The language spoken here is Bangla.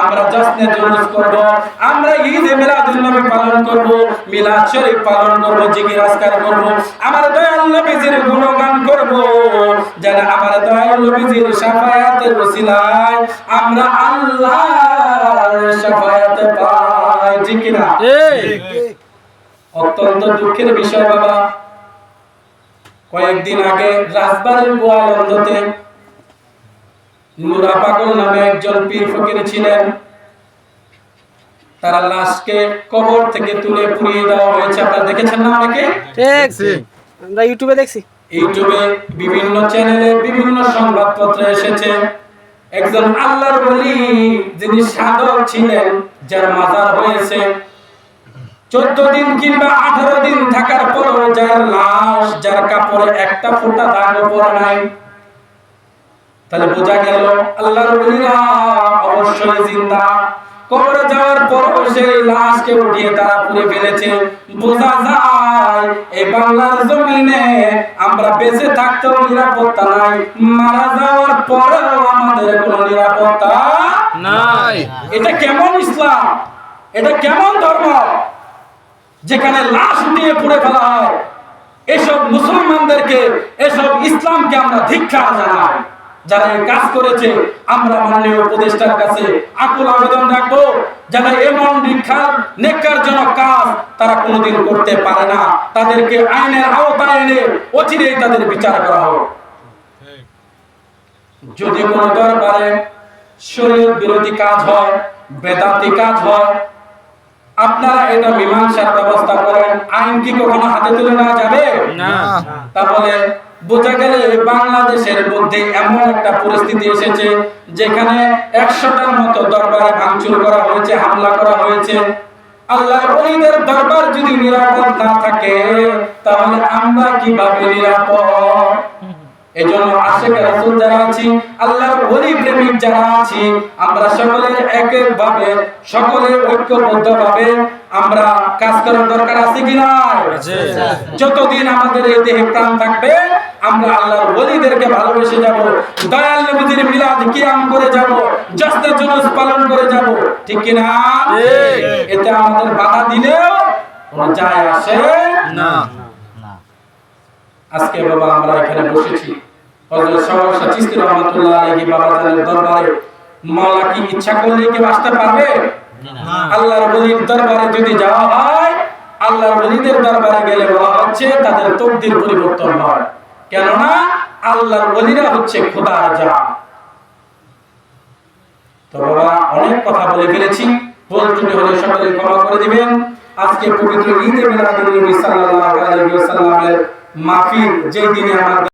আমরা জশ্নে জুলুস করব। আমরা ঈদ মিলাদুন নবী পালন করব মিলাদ শরীফ পালন করব জিকির আজকার করব। আমার দয়াল নবীজির গুণগান করব। যেন আমার দয়াল নবীজির শাফায়াতের ওসিলায় আমরা আল্লাহর শাফায়াত পাই। ঠিক কি না? অত্যন্ত দুঃখের বিষয় বাবা। কয়েকদিন আগে রাজবাড়ির গোয়ালন্দতে নুরা পাগল নামে একজন পীর ফকির ছিলেন। তারা লাশকে কবর থেকে তুলে পুড়িয়ে দেওয়া হয়েছে। আপনারা দেখেছেন না অনেকে? ঠিক আমরা ইউটিউবে দেখছি। ইউটিউবে বিভিন্ন চ্যানেলে বিভিন্ন সংবাদপত্রে এসেছে একজন আল্লাহর বলি যিনি সাধক ছিলেন যার মাজার হয়েছে। চোদ্দ দিন কিংবা আঠারো দিন থাকার পরও যার লাশ যার কাপড়ে একটা ফোঁটা দাগও পড়ে নাই। তাহলে বোঝা গেল আল্লাহর বলিরা অবশ্যই জিন্দা। কবরে যাওয়ার পর সেই লাশকে উঠিয়ে তারা পুড়ে ফেলেছে। বোঝা যায় এই বাংলার জমিনে আমরা বেঁচে থাকতেও নিরাপত্তা নাই। মারা যাওয়ার পরেও আমাদের কোনো নিরাপত্তা নাই। এটা কেমন ইসলাম? এটা কেমন ধর্ম? যেখানে লাশ উঠিয়ে পুড়ে ফেলা হয়। এসব মুসলমানদেরকে এসব ইসলামকে আমরা ধিক্ষা জানাই। যারা এই কাজ করেছে আমরা মাননীয় উপদেষ্টার কাছে আকুল আবেদন রাখব যারা এমন দীক্ষার নেককারজনক কাজ তারা কোনোদিন করতে পারে না। তাদেরকে আইনের আওতায় এনে অচিরেই তাদের বিচার করা হোক। যদি কোনো দরবারে শরীয়ত বিরোধী কাজ হয় বেদাতি কাজ হয় আপনারা এটা মীমাংসার ব্যবস্থা করেন আইন কি কখনো হাতে তুলে নেওয়া যাবে? না। তাহলে বোঝা গেলে বাংলাদেশের মধ্যে এমন একটা পরিস্থিতি এসেছে যেখানে একশোটার মতো দরবারে ভাঙচুর করা হয়েছে হামলা করা হয়েছে। আল্লাহর ওলিদের দরবার যদি নিরাপদ না থাকে তাহলে আমরা কীভাবে নিরাপদ? এজন্য আশেখ রাসূল যারা আছি আল্লাহর ওলি প্রেমিক যারা আছি আমরা সকলে এক এক ভাবে সকলে ঐক্যবদ্ধ ভাবে আমরা কাজ করার দরকার আছে কি না যতদিন আমাদের এই দেহে প্রাণ থাকবে আমরা আল্লাহর ওলিদেরকে ভালোবেসে যাব। দয়াল নবীজির মিলাদ কিয়াম করে যাব। জশ্নে জুলুস পালন করে যাব। ঠিক কি না? এতে আমাদের বাধা দিলেও কোনো যায় আসে না। আজকে বাবা আমরা এখানে বসেছি। হযরত সহসা চিশতি রহমাতুল্লাহ আলাইহি বাবা জানের দরবারে। মাওলা কি ইচ্ছা করলে কি আসতে পারবে? আল্লাহর ওলির দরবারে যদি যাওয়া হয় আল্লাহর ওলিদের দরবারে গেলে বলা হচ্ছে তাদের তকদির পরিবর্তন হয়। কেননা আল্লাহর ওলিরা হচ্ছে খোদার যা তো বাবা, অনেক কথা বলে ফেলেছি। ভুল হলে সকলে ক্ষমা করে দিবেন। আজকে পবিত্র ঈদে মিলাদুন নবী সাল্লাল্লাহু আলাইহি ওয়াসাল্লামের মাহফিল যেই দিনে আমাদের